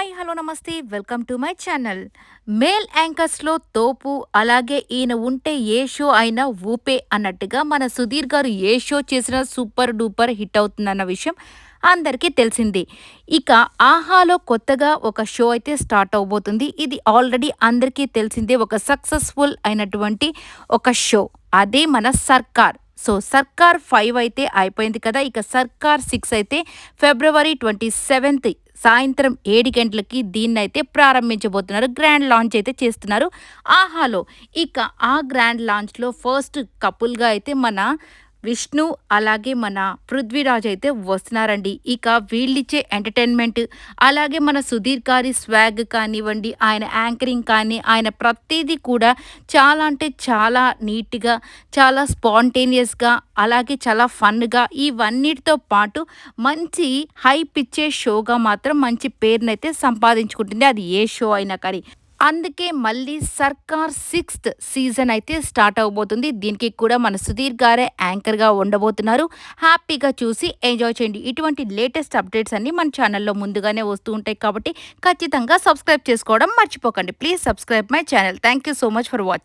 Hi hello namaste welcome to my channel. Male యాంకర్స్లో తోపు అలాగే ఈయన ఉంటే ఏ షో అయినా ఊపే అన్నట్టుగా మన సుధీర్ గారు ఏ షో చేసినా సూపర్ డూపర్ హిట్ అవుతుందన్న విషయం అందరికీ తెలిసింది. ఇక ఆహాలో కొత్తగా ఒక షో అయితే స్టార్ట్ అవబోతుంది. ఇది ఆల్రెడీ అందరికీ తెలిసిందే ఒక సక్సెస్ఫుల్ అయినటువంటి ఒక షో. అదే మన సర్కార్. సో సర్కార్ ఫైవ్ అయితే అయిపోయింది కదా ఇక సర్కార్ సిక్స్ అయితే ఫిబ్రవరి ట్వంటీ సెవెంత్ సాయంత్రం ఏడు గంటలకి దీన్ని అయితే ప్రారంభించబోతున్నారు. గ్రాండ్ లాంచ్ అయితే చేస్తున్నారు. ఆహాలో ఇక ఆ గ్రాండ్ లాంచ్లో ఫస్ట్ కపుల్గా అయితే మన విష్ణు అలాగే మన పృథ్వీరాజ్ అయితే వస్తున్నారండి. ఇక వీళ్ళిచ్చే ఎంటర్టైన్మెంట్ అలాగే మన సుధీర్ గారి స్వాగ్ కానివ్వండి ఆయన యాంకరింగ్ కానీ ఆయన ప్రతిదీ కూడా చాలా అంటే చాలా నీట్గా చాలా స్పాంటేనియస్గా అలాగే చాలా ఫన్గా ఇవన్నిటితో పాటు మంచి హైప్ ఇచ్చే షోగా మాత్రం మంచి పేరునైతే సంపాదించుకుంటుంది. అది ఏ షో అయినా కానీ. అందుకే మళ్ళీ సర్కార్ సిక్స్త్ సీజన్ అయితే స్టార్ట్ అవబోతుంది. దీనికి కూడా మన సుధీర్ గారే యాంకర్గా ఉండబోతున్నారు. హ్యాపీగా చూసి ఎంజాయ్ చేయండి. ఇటువంటి లేటెస్ట్ అప్డేట్స్ అన్ని మన ఛానల్లో ముందుగానే వస్తూ ఉంటాయి కాబట్టి ఖచ్చితంగా సబ్స్క్రైబ్ చేసుకోవడం మర్చిపోకండి. Please subscribe my channel. Thank you so much for watching